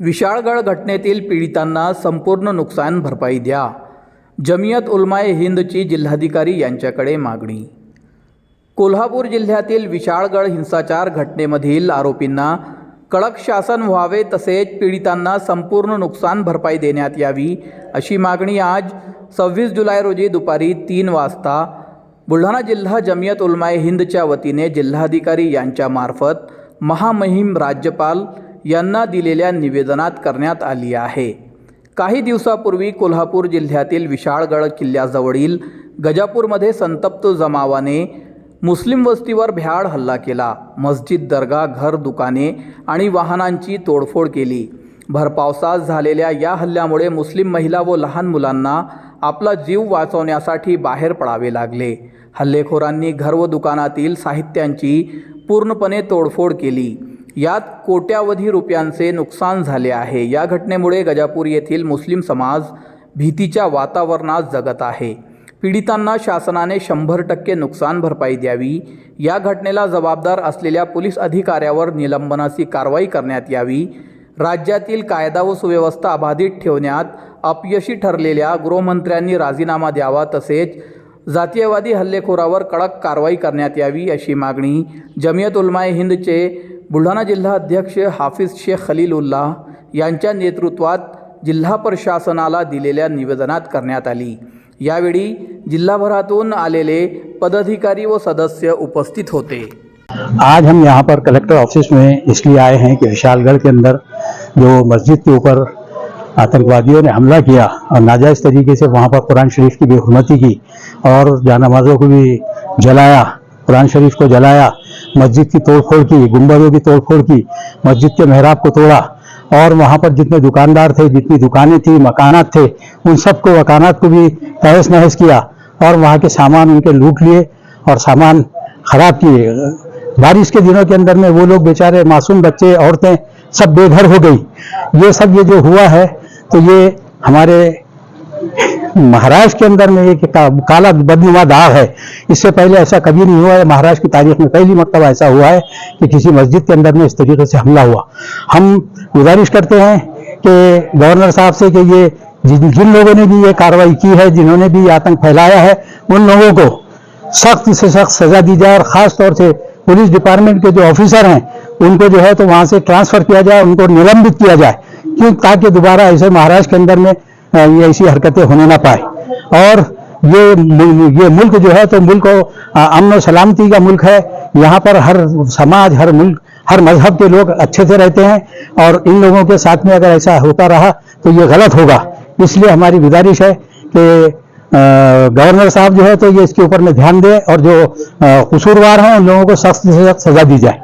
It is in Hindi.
विशाळगड घटनेतील पीडितांना संपूर्ण नुकसान भरपाई द्या. जमियत उलमाए हिंदची जिल्हाधिकारी यांच्याकडे मागणी. कोल्हापूर जिल्ह्यातील विशाळगड हिंसाचार घटनेमधील आरोपींना कडक शासन व्हावे तसेच पीडितांना संपूर्ण नुकसान भरपाई देण्यात यावी अशी मागणी आज सव्वीस जुलै रोजी दुपारी तीन वाजता बुलढाणा जिल्हा जमियत उलमाए हिंदच्या वतीने जिल्हाधिकारी यांच्यामार्फत महामहिम राज्यपाल यांना दिलेल्या निवेदनात करण्यात आली आहे. काही दिवसापूर्वी कोल्हापूर जिल्ह्यातील विशाळगड किल्ल्याजवळील गजापूरमध्ये संतप्त जमावाने मुस्लिम वस्तीवर भ्याड हल्ला केला. मस्जिद दर्गा घर दुकाने आणि वाहनांची तोडफोड केली. भरपावसात झालेल्या या हल्ल्यामुळे मुस्लिम महिला व लहान मुलांना आपला जीव वाचवण्यासाठी बाहेर पडावे लागले. हल्लेखोरांनी घर व दुकानातील साहित्यांची पूर्णपणे तोडफोड केली. यात कोट्यावधी रुपयांचे नुकसान झाले आहे. या घटनेमुळे गजापूर येथील मुस्लिम समाज भीतीच्या वातावरणात जगत आहे. पीडितांना शासनाने शंभर टक्के नुकसान भरपाई द्यावी. या घटनेला जबाबदार असलेल्या पोलीस अधिकाऱ्यावर निलंबनाची कारवाई करण्यात यावी. राज्यातील कायदा व सुव्यवस्था अबाधित ठेवण्यात अपयशी ठरलेल्या गृहमंत्र्यांनी राजीनामा द्यावा तसेच जातीयवादी हल्लेखोरावर कडक कारवाई करण्यात यावी अशी मागणी जमियत उलमाए हिंदचे बुलढाणा जिल्हा अध्यक्ष हाफिज शेख खलीलुल्लाह यांच्या नेतृत्वात जिल्हा प्रशासनाला दिलेल्या निवेदनात करण्यात आली. यावेळी जिल्हाभरातून आलेले पदाधिकारी व सदस्य उपस्थित होते. आज हम यहाँ पर कलेक्टर ऑफ़िस में इसलिए आए हैं कि विशालगढ़ के अंदर जो मस्जिद के ऊपर आतंकवादियों ने हमला किया और नाजायज़ तरीके से वहाँ पर कुरान शरीफ की बेहरमती की और जानमाज़ों को भी जलाया, कुरान शरीफ को जलाया मस्जिद की तोड़फोड़ की, गुम्बदों की तोड़फोड़ की, मस्जिद के मेहराब को तोड़ा। और वहाँ पर जितने दुकानदार थे, जितनी दुकानें थी, मकानात थे, उन सबको मकानात को भी तहस नहस किया और वहाँ के सामान उनके लूट लिए और सामान खराब किए। बारिश के दिनों के अंदर में वो लोग बेचारे मासूम बच्चे, औरतें सब बेघर हो गई। ये सब ये जो हुआ है तो ये हमारे महाराष्ट्र के अंदर में एक का, काला बदनुमा दाग है। इससे पहले ऐसा कभी नहीं हुआ है। महाराष्ट्र की तारीख में पहली मरतबा ऐसा हुआ है कि किसी मस्जिद के अंदर में इस तरीके से हमला हुआ। हम गुजारिश करते हैं कि गवर्नर साहब से कि ये जिन जिन लोगों ने भी ये कार्रवाई की है जिन्होंने भी आतंक फैलाया है उन लोगों को सख्त से सख्त सजा दी जाए और खास तौर से पुलिस डिपार्टमेंट के जो ऑफिसर हैं उनको जो है तो वहाँ से ट्रांसफ़र किया जाए उनको निलंबित किया जाए। क्यों? ताकि दोबारा ऐसे महाराष्ट्र के अंदर में ये ऐसी हरकतें होने ना पाए। और ये ये मुल्क जो है तो मुल्क अमन सलामती का मुल्क है। यहाँ पर हर समाज, हर मुल्क, हर मज़हब के लोग अच्छे से रहते हैं। और इन लोगों के साथ में अगर ऐसा होता रहा तो ये गलत होगा। इसलिए हमारी गुजारिश है कि गवर्नर साहब जो है तो ये इसके ऊपर में ध्यान दें और जो कसूरवार हैं, उन लोगों को सख्त से सख्त सजा दी जाए।